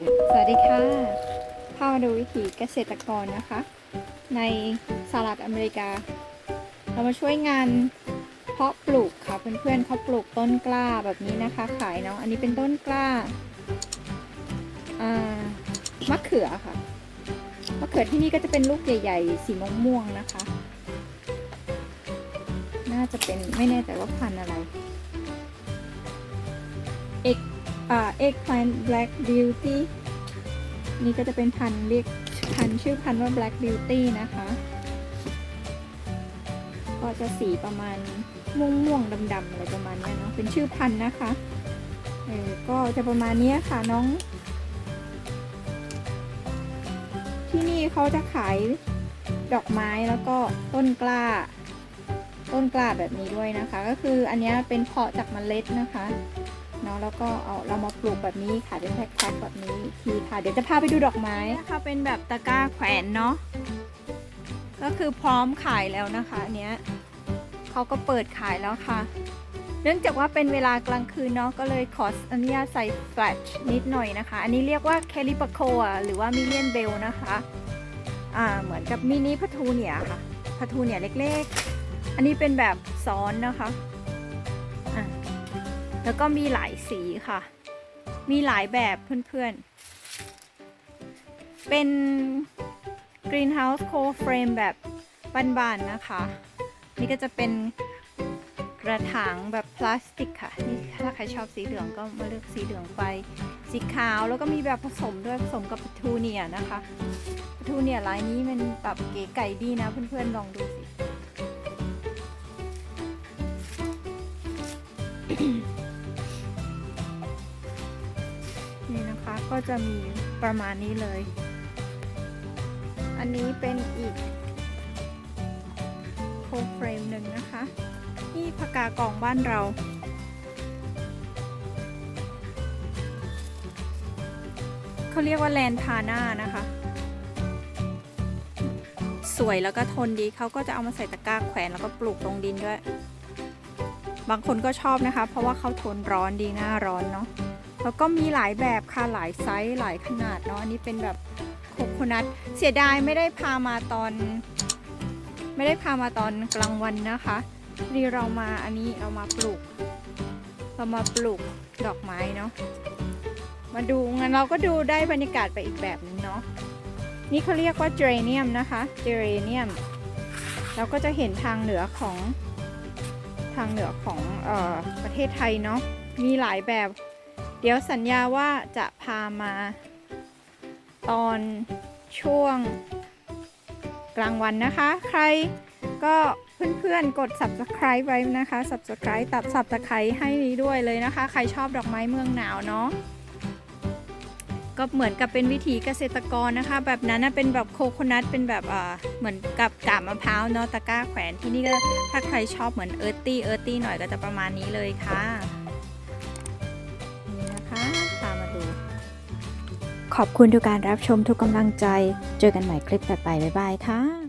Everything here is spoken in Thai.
สวัสดีค่ะพามาดูวิถีเกษตรกรนะคะ ในสหรัฐอเมริกา เรามาช่วยงานเพาะปลูกค่ะเพื่อนๆเขาปลูกต้นกล้าแบบนี้นะคะ ขายเนาะอันนี้เป็นต้นกล้าอ่ามะเขือค่ะมะเขือที่นี่ก็จะเป็นลูกใหญ่ ๆ สีม่วงๆนะคะ น่าจะเป็นไม่แน่ใจว่าพันธุ์อะไรเอก เอ่า eggplant black beauty นี่ก็จะเป็นพันธุ์เรียกพันธุ์ชื่อพันธุ์ว่า black beauty นะคะ ก็จะสีประมาณม่วงม่วงดำๆอะไรประมาณนี้เนาะเป็นชื่อพันธุ์นะคะเออก็จะประมาณนี้ค่ะน้อง ที่นี่เขาจะขายดอกไม้แล้วก็ต้นกล้า ต้นกล้าแบบนี้ด้วยนะคะ ก็คืออันนี้เป็นเพาะจากเมล็ดนะคะ เนาะแล้วก็เอาเรามาปลูกแบบนี้ค่ะเป็นแพ็คๆแบบนี้ทีค่ะ เดี๋ยวจะพาไปดูดอกไม้นะคะเป็นแบบตะกร้าแขวนเนาะก็คือพร้อมขายแล้วนะคะอันเนี้ยเขาก็เปิดขายแล้วค่ะ เนื่องจากว่าเป็นเวลากลางคืนเนาะก็เลยขออนุญาตใส่แฟลชนิดหน่อยนะคะ อันนี้เรียกว่าแคลิปโคหรือว่ามิเลียนเบลนะคะอ่าเหมือนกับมินิพัทูเนียค่ะพัทูเนียเล็กๆ อันนี้เป็นแบบซ้อนนะคะ แล้วก็มีหลายสีค่ะ มีหลายแบบเพื่อนๆ เป็น Greenhouse Cold Frame แบบบานๆนะคะ นี่ก็จะเป็นกระถางแบบพลาสติกค่ะนี่ถ้าใครชอบสีเหลืองก็มาเลือกสีเหลืองไป สีขาวแล้วก็มีแบบผสมด้วยผสมกับพัทูเนียนะคะพัทูเนียลายนี้มันแบบเก๋ไก่ดีนะ เพื่อนๆลองดูสิ ก็จะมีประมาณนี้เลย อันนี้เป็นอีกโคเฟรมหนึ่งนะคะ นี่พกากองบ้านเรา เขาเรียกว่าแลนทาน่านะคะ สวยแล้วก็ทนดีเขาก็จะเอามาใส่ตะกร้าแขวนแล้วก็ปลูกลงดินด้วย บางคนก็ชอบนะคะ เพราะว่าเขาทนร้อนดีหน้าร้อนเนาะ แล้วก็มีหลายแบบค่ะหลายไซส์หลายขนาดเนาะอันนี้เป็นแบบโคโคนัทเสียดายไม่ได้พามาตอน ไม่ได้พามาตอนกลางวันนะคะนี่เรามาอันนี้เรามาปลูก เรามาปลูกดอกไม้เนาะมาดูงั้นเราก็ดูได้บรรยากาศไปอีกแบบหนึงเนาะนี่เขาเรียกว่าเจเรเนียมนะคะเจเรเนียมเราก็จะเห็นทางเหนือของทางเหนือของเออประเทศไทยเนาะมีหลายแบบ เดี๋ยวสัญญาว่าจะพามา ตอนช่วงกลางวันนะคะ ใครก็เพื่อนๆกด subscribe ไว้นะคะ subscribe ตับ subscribe ให้นี้ด้วยเลยนะคะ ใครชอบดอกไม้เมืองหนาวเนาะก็เหมือนกับเป็นวิถีเกษตรกรนะคะ แบบนั้นนะเป็นแบบโคโคนัทเป็นแบบเอ่อเหมือนกับกาบมะพร้าวเนาะตะกร้าแขวนที่นี่ก็ถ้าใครชอบเหมือนเอิร์ตี้เอิร์ตี้หน่อยก็จะประมาณนี้เลยค่ะ ขอบคุณทุกการรับชมทุกกำลังใจ เจอกันใหม่คลิปต่อไป บ๊ายบายค่ะ